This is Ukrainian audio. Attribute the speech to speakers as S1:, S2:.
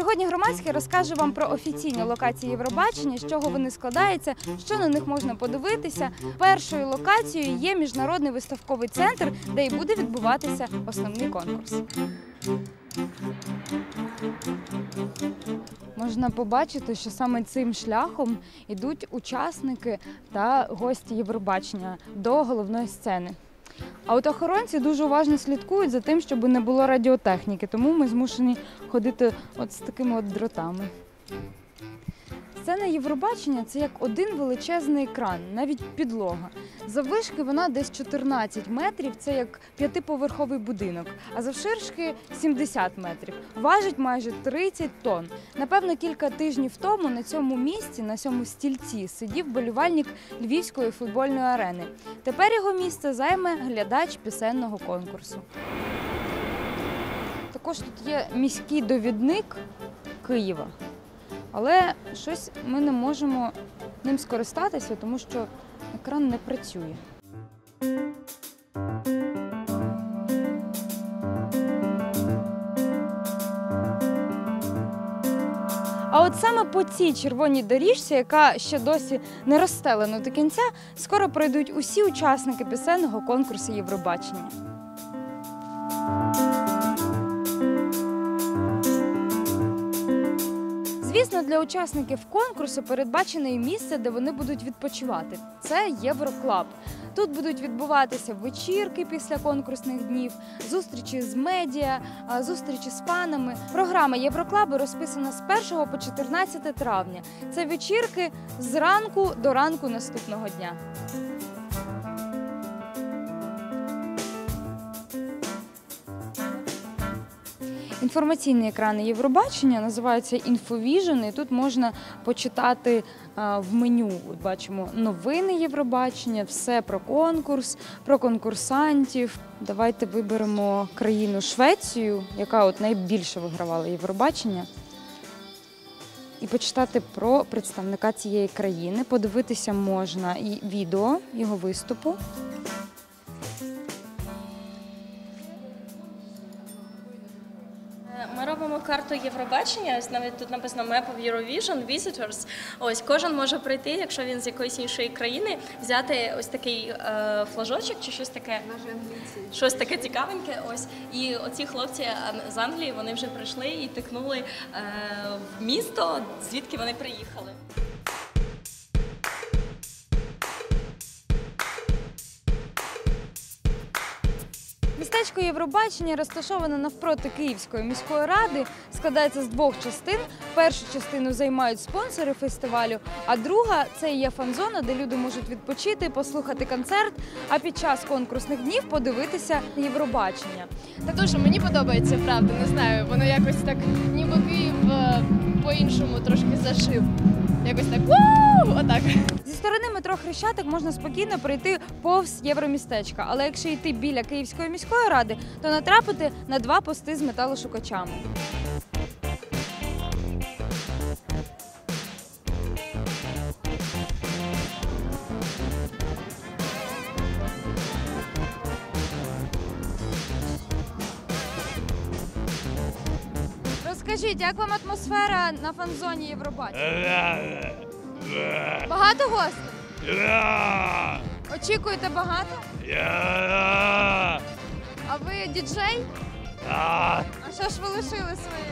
S1: Сьогодні громадське розкаже вам про офіційні локації Євробачення, з чого вони складаються, що на них можна подивитися. Першою локацією є міжнародний виставковий центр, де і буде відбуватися основний конкурс. Можна побачити, що саме цим шляхом йдуть учасники та гості Євробачення до головної сцени. А дуже уважно слідкують за тим, щоб не було радіотехніки, тому ми змушені ходити от з такими от дротами. Сцена Євробачення це як один величезний екран, навіть підлога. Заввишки вона десь 14 метрів, це як п'ятиповерховий будинок, а завширшки 70 метрів. Важить майже 30 тонн. Напевно, кілька тижнів тому на цьому місці, на цьому стільці, сидів болівальник Львівської футбольної арени. Тепер його місце займе глядач пісенного конкурсу. Також тут є міський довідник Києва. Але щось ми не можемо ним скористатися, тому що екран не працює. А от саме по цій червоній доріжці, яка ще досі не розстелена до кінця, скоро пройдуть усі учасники пісенного конкурсу Євробачення. Звісно, для учасників конкурсу передбачене і місце, де вони будуть відпочивати. Це Євроклаб. Тут будуть відбуватися вечірки після конкурсних днів, зустрічі з медіа, зустрічі з панами. Програма Євроклабу розписана з 1 по 14 травня. Це вечірки з ранку до ранку наступного дня. Інформаційні екрани Євробачення називаються Інфовіжн, і тут можна почитати в меню. Бачимо новини Євробачення, все про конкурс, про конкурсантів. Давайте виберемо країну Швецію, яка от найбільше вигравала Євробачення. І почитати про представника цієї країни. Подивитися можна і відео його виступу.
S2: Ми робимо карту Євробачення. Ось навіть тут написано Map of Eurovision Visitors. Ось кожен може прийти, якщо він з якоїсь іншої країни, взяти ось такий е, флажочок чи щось таке. Щось таке цікавеньке. Ось і оці хлопці е, з Англії вони вже прийшли і тикнули е, в місто, звідки вони приїхали.
S1: Містечко Євробачення розташоване навпроти Київської міської ради, складається з двох частин. Першу частину займають спонсори фестивалю, а друга це є фан-зона, де люди можуть відпочити, послухати концерт, а під час конкурсних днів подивитися Євробачення.
S3: Та дуже мені подобається, правда, не знаю. Воно якось так, ніби Київ е, по-іншому трошки зашив. Якось так вау! Отак.
S1: Зі сторони метро Хрещатик можна спокійно пройти повз євромістечка, але якщо йти біля Київської міської ради, то натрапити на два пости з металошукачами. Розкажіть, як вам атмосфера на фан-зоні Євробачення? Багато гостей? Очікуєте багато? А ви діджей? А що ж ви лишили своє?